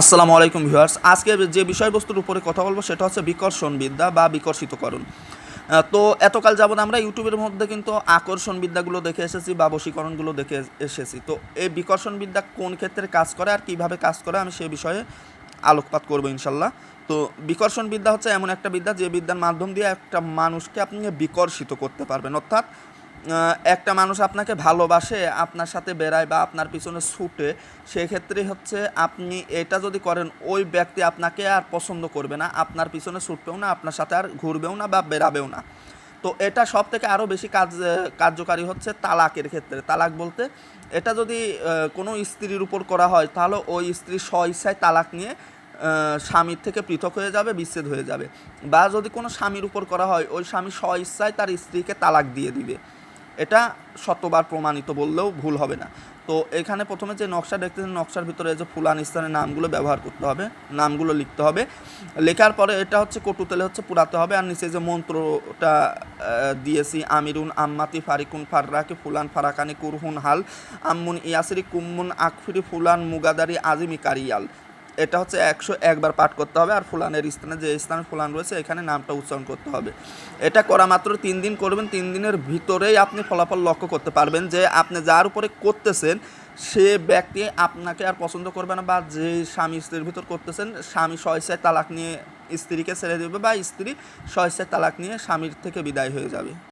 আসসালামু আলাইকুম ভিউয়ার্স। আজকে যে বিষয়বস্তুর উপরে কথা বলব সেটা হচ্ছে বিকর্ষণ বিদ্যা বা বিকর্ষিতকরণ। তো এতকাল যাবত আমরা ইউটিউবের মধ্যে কিন্তু আকর্ষণ বিদ্যাগুলো দেখে এসেছি বা বশীকরণগুলো দেখে এসেছি। তো এই বিকর্ষণ বিদ্যা কোন ক্ষেত্রে কাজ করে আর কীভাবে কাজ করে আমি সেই বিষয়ে আলোকপাত করব ইনশাল্লাহ। তো বিকর্ষণ বিদ্যা হচ্ছে এমন একটা বিদ্যা যে বিদ্যার মাধ্যম দিয়ে একটা মানুষকে আপনি বিকর্ষিত করতে পারবেন। অর্থাৎ একটা মানুষ আপনাকে ভালোবাসে, আপনার সাথে বেড়ায় বা আপনার পিছনে ছুটে, সেক্ষেত্রে হচ্ছে আপনি এটা যদি করেন, ওই ব্যক্তি আপনাকে আর পছন্দ করবে না। আপনার পিছনে ছুটবেও না, আপনার সাথে আর ঘুরবেও না বা বেরাবেও না। তো এটা সব থেকে আরও বেশি কাজ, কার্যকারী হচ্ছে তালাকের ক্ষেত্রে। তালাক বলতে এটা যদি কোনো স্ত্রীর উপর করা হয়, তাহলে ওই স্ত্রী স্ব ইচ্ছায় তালাক নিয়ে স্বামীর থেকে পৃথক হয়ে যাবে, বিচ্ছেদ হয়ে যাবে। বা যদি কোনো স্বামীর উপর করা হয়, ওই স্বামী স্ব ইচ্ছায় তার স্ত্রীকে তালাক দিয়ে দিবে। এটা শতবার প্রমাণিত বললেও ভুল হবে না। তো এখানে প্রথমে যে নকশা দেখতেছেন, নকশার ভিতরে যে ফুলান স্থানের নামগুলো ব্যবহার করতে হবে, নামগুলো লিখতে হবে। লেখার পরে এটা হচ্ছে কটুতেলে হচ্ছে পুরাতে হবে আর নিচে যে মন্ত্রটা দিয়েছি, আমিরুন আম্মাতি ফারিকুন ফাররাকি ফুলান ফারাকানি কুরহুন হাল, আম্মুন ইয়াসিরি কুম্মুন আকফিরি ফুলান মুগাদারি আজিমি কারিয়াল। এটা হচ্ছে একশো একবার পাঠ করতে হবে আর ফুলানের স্থানে যে স্থানে ফুলান রয়েছে, এখানে নামটা উচ্চারণ করতে হবে। এটা করা মাত্র তিন দিন করবেন, তিন দিনের ভিতরেই আপনি ফলাফল লক্ষ্য করতে পারবেন যে আপনি যার উপরে করতেছেন, সে ব্যক্তি আপনাকে আর পছন্দ করবে না বা যে স্বামী স্ত্রীর ভিতর করতেছেন, স্বামী স্বেচ্ছায় তালাক নিয়ে স্ত্রীকে ছেড়ে দেবে বা স্ত্রী স্বেচ্ছায় তালাক নিয়ে স্বামীর থেকে বিদায় হয়ে যাবে।